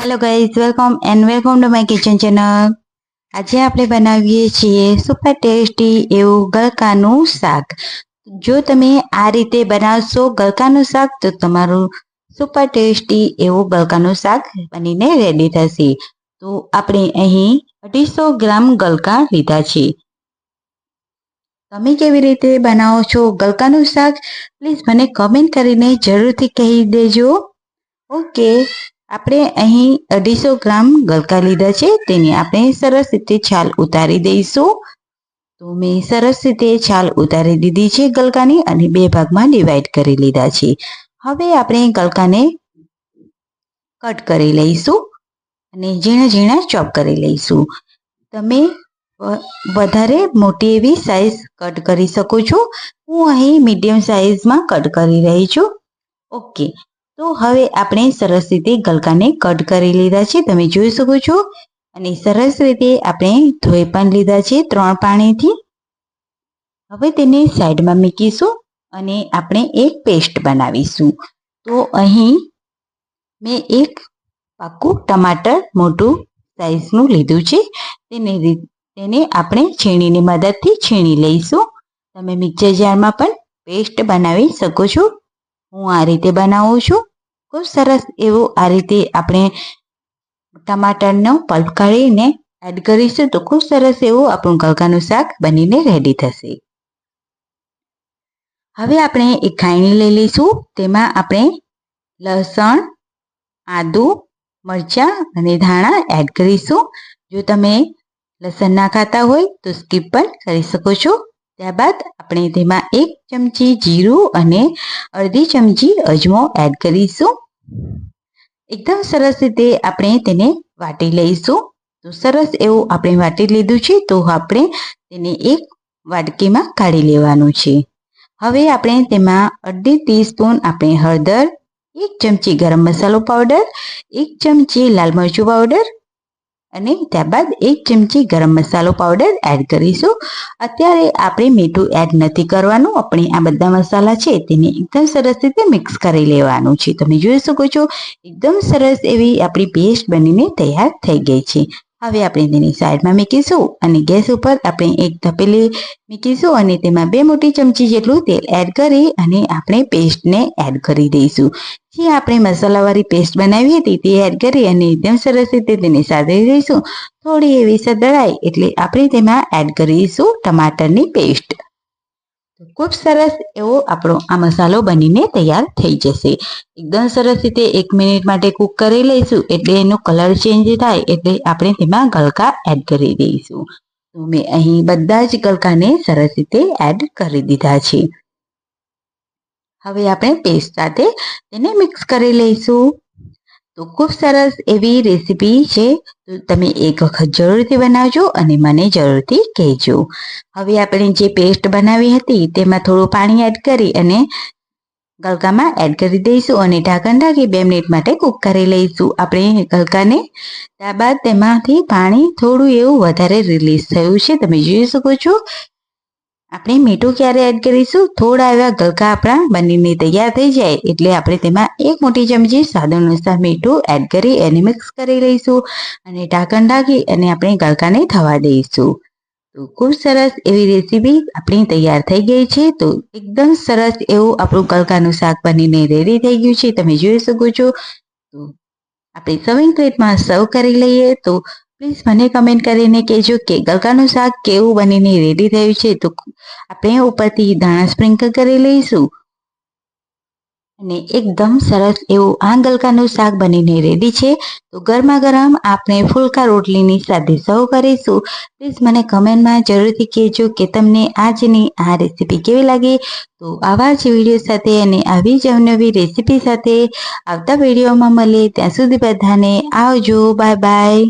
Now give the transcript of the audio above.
Hello guys welcome and welcome to my kitchen channel આજે આપણે બનાવીએ છીએ સુપર ટેસ્ટી એવું ગલકાનું શાક. જો તમે આ રીતે બનાવશો ગલકાનું શાક, તો તમારું સુપર ટેસ્ટી એવું ગલકાનું શાક બનીને રેડી થશે. તો આપણે અહીં અઢીસો ગ્રામ ગલકા લીધા છે. તમે કેવી રીતે બનાવો છો ગલકાનું શાક પ્લીઝ મને કમેન્ટ કરીને જરૂરથી કહી દેજો. ઓકે આપણે અહીં અઢીસો ગ્રામ ગલકા લીધા છે, તેની આપણે સરસ રીતે છાલ ઉતારી દઈશું. તો મેં સરસ રીતે છાલ ઉતારી દીધી છે ગલકાની અને બે ભાગમાં ડિવાઈડ કરી લીધા છે. હવે આપણે ગલકાને કટ કરી લઈશું અને ઝીણા ઝીણા ચોપ કરી લઈશું. તમે વધારે મોટી એવી સાઈઝ કટ કરી શકો છો. હું અહીં મીડિયમ સાઈઝમાં કટ કરી રહી છું. ઓકે તો હવે આપણે સરસ રીતે ગલકાને કટ કરી લીધા છે. તમે જોઈ શકો છો. અને સરસ રીતે આપણે ધોઈ પણ લીધા છે ત્રણ પાણીથી. હવે તેને સાઈડમાં મૂકીશું અને આપણે એક પેસ્ટ બનાવીશું. તો અહીં મેં એક પાકું ટમાટર મોટું સાઈઝનું લીધું છે. તેને તેને આપણે છીણીની મદદથી છીણી લઈશું. તમે મિક્સર જારમાં પણ પેસ્ટ બનાવી શકો છો. હું આ રીતે બનાવું છું. ખૂબ સરસ એવું આ રીતે આપણે ટમાટરનો પલ્પ કાઢીને એડ કરીશું તો ખૂબ સરસ એવું આપણું ગલકાનું શાક બનીને રેડી થશે. હવે આપણે એક ખાયણી લઈ લઈશું, તેમાં આપણે લસણ, આદુ, મરચાં અને ધાણા એડ કરીશું. જો તમે લસણ ના ખાતા હોય તો સ્કીપ પણ કરી શકો છો. ત્યારબાદ આપણે તેમાં એક ચમચી જીરું અને અડધી ચમચી અજમો એડ કરીશું. એકદમ સરસ રીતે આપણે તેને વાટી લઈશું. તો સરસ એવું આપણે વાટી લીધું છે, તો આપણે તેને એક વાટકીમાં કાઢી લેવાનું છે. હવે આપણે તેમાં અડધી ટીસ્પૂન આપણે હળદર, એક ચમચી ગરમ મસાલો પાવડર એક ચમચી લાલ મરચું પાવડર અને ત્યારબાદ એક ચમચી ગરમ મસાલો પાવડર એડ કરીશું. અત્યારે આપણે મીઠું એડ નથી કરવાનું, આપણે આ બધા મસાલા છે તેને એકદમ સરસ રીતે મિક્સ કરી લેવાનું છે. તમે જોઈ શકો છો, એકદમ સરસ એવી આપણી પેસ્ટ બનીને તૈયાર થઈ ગઈ છે. હવે આપણે તેની સાઈડમાં મૂકીશું અને ગેસ ઉપર આપણે એક તપેલી મૂકીશું અને તેમાં બે મોટી ચમચી જેટલું તેલ એડ કરી અને આપણે પેસ્ટને એડ કરી દઈશું. જે આપણે મસાલાવાળી પેસ્ટ બનાવી હતી તે એડ કરી અને એકદમ સરસ રીતે તેને સાતળી દઈશું. થોડી એવી સદળાય એટલે આપણે તેમાં એડ કરીશું ટમાટરની પેસ્ટ. ખૂબ સરસ એવો આપણો આ મસાલો બનીને તૈયાર થઈ જશે. એકદમ સરસ રીતે એક મિનિટ માટે કૂક કરી લઈશું એટલે એનો કલર ચેન્જ થાય એટલે આપણે તેમાં ગલકા એડ કરી દઈશું. તો મેં અહીં બધા જ ગલકાને સરસ રીતે એડ કરી દીધા છે. હવે આપણે પેસ્ટ સાથે તેને મિક્સ કરી લઈશું. તો ખૂબ સરસ એવી રેસીપી છે. તો તમે એક વખત જરૂરથી બનાવજો અને મને જરૂરથી કહેજો. હવે આપણે જે પેસ્ટ બનાવી હતી તેમાં થોડું પાણી એડ કરી અને ગલકામાં એડ કરી દઈશું અને ઢાંકણ ઢાંકી બે મિનિટ માટે કૂક કરી લઈશું. આપણે ગલકાને ત્યારબાદ તેમાંથી પાણી થોડું એવું વધારે રિલીઝ થયું છે. તમે જોઈ શકો છો આપણે મીઠું ક્યારે એડ કરીશું? થોડા એવા ગલકા આપણા બનીને તૈયાર થઈ જાય. એટલે આપણે તેમાં એક મોટી ચમચી સ્વાદ અનુસાર મીઠું એડ કરી એને મિક્સ કરી લઈશું અને ઢાંકણ ઢાંકી અને આપણે ગલકાને થવા દઈશું. તો ખૂબ સરસ એવી રેસીપી આપણી તૈયાર થઈ ગઈ છે. તો એકદમ સરસ એવું આપણું ગલકાનું શાક બનીને રેડી થઈ ગયું છે. તમે જોઈ શકો છો. તો આપણે સર્વિંગ પ્લેટમાં સર્વ કરી લઈએ. તો પ્લીઝ મને કમેન્ટ કરીને કહેજો કે ગલકાનું શાક કેવું બનીને રેડી થયું છે. તો આપણે ઉપરથી ધાણા સ્પ્રિંકલ કરી લઈશું. અને એકદમ સરસ એવું આ ગલકાનું શાક બનીને રેડી છે. તો ગરમા ગરમ આપણે ફુલકા રોટલીની સાથે સર્વ કરીશું. પ્લીઝ મને કમેન્ટમાં જરૂરથી કહેજો કે તમને આજની આ રેસીપી કેવી લાગી. તો આવા જ વીડિયો સાથે અને આવી જ અવનવી રેસીપી સાથે આવતા વિડીયોમાં મળીએ. ત્યાં સુધી બધાને આવજો. Bye bye